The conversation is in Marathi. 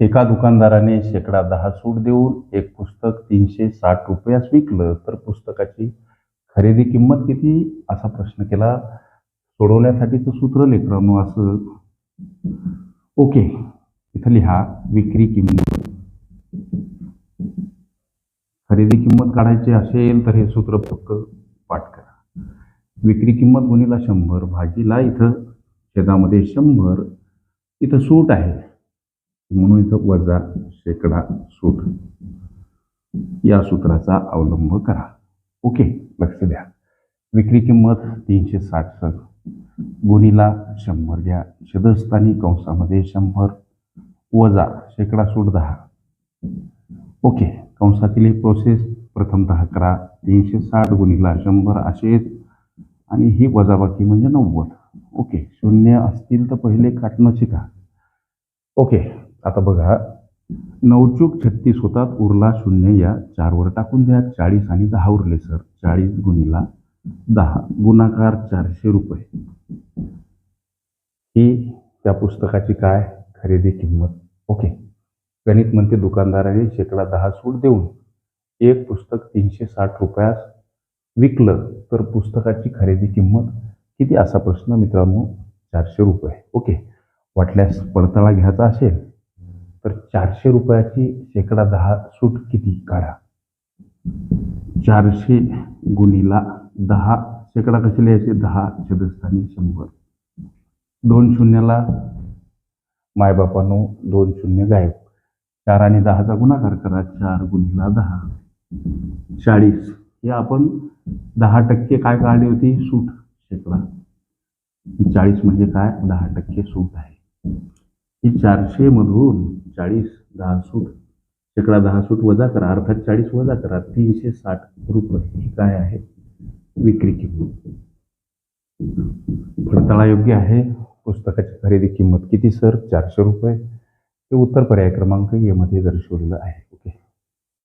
एका दुकानदाराने शेकडा दहा सूट देऊन एक पुस्तक तीनशे साठ रुपयास विकलं तर पुस्तकाची खरेदी किंमत किती? असा प्रश्न केला. सोडवण्यासाठीचं सूत्र लेकरांनो असं ओके इथं लिहा विक्री किंमत. खरेदी किंमत काढायची असेल तर हे सूत्र फक्त पाठ करा. विक्री किंमत गुणीला शंभर भाजीला इथं छेदामध्ये शंभर इथं सूट आहे. म्हणून इथं वजा शेकडा सूट या सूत्राचा अवलंब करा. ओके लक्ष द्या. विक्री किंमत तीनशे साठ सर. गुणीला शंभर घ्या. छेदस्थानी कंसामध्ये शंभर. वजा शेकडा सूट दहा. ओके कंसातील ही प्रोसेस प्रथमतः करा. तीनशे साठ गुणीला शंभर असेच. आणि ही वजाबाकी म्हणजे नव्वद. ओके शून्य असतील तर पहिले काटणं शिका. ओके आता बघा नवचूक छत्तीस होतात उरला शून्य या चारवर टाकून द्या चाळीस आणि दहा उरले सर. चाळीस गुणीला दहा गुणाकार चारशे रुपये. ही त्या पुस्तकाची काय? खरेदी किंमत. ओके. गणित म्हणते दुकानदाराने शेकडा दहा सूट देऊन एक पुस्तक तीनशे साठ रुपयास विकलं तर पुस्तकाची खरेदी किंमत किती? असा प्रश्न मित्रांनो चारशे रुपये. ओके. वाटल्यास पडताळा घ्यायचा असेल तर चारशे रुपयाची शेकडा दहा सूट किती काढा? चारशे गुणीला दहा शेकडा कसे लिहायचे? दहा छेदस्थानी शंभर. दोन शून्याला मायबापानो दोन शून्य गायब. चार आणि दहाचा गुणाकार करा चार गुणीला दहा. चाळीस. हे आपण दहा टक्के काय काढली होती? सूट शेकडा. ही चाळीस म्हणजे काय? दहा टक्के सूट आहे. ही चारशे मधून चाळीस दहा सूट. शेकडा दहा सूट वजा करा. अर्थात चाळीस वजा करा. तीनशे साठ रुपये ही काय आहे? विक्री किंमत. पडताळा योग्य आहे. पुस्तकाची खरेदी किंमत किती सर? चारशे रुपये. हे उत्तर पर्याय क्रमांक येमध्ये दर्शवलेलं आहे.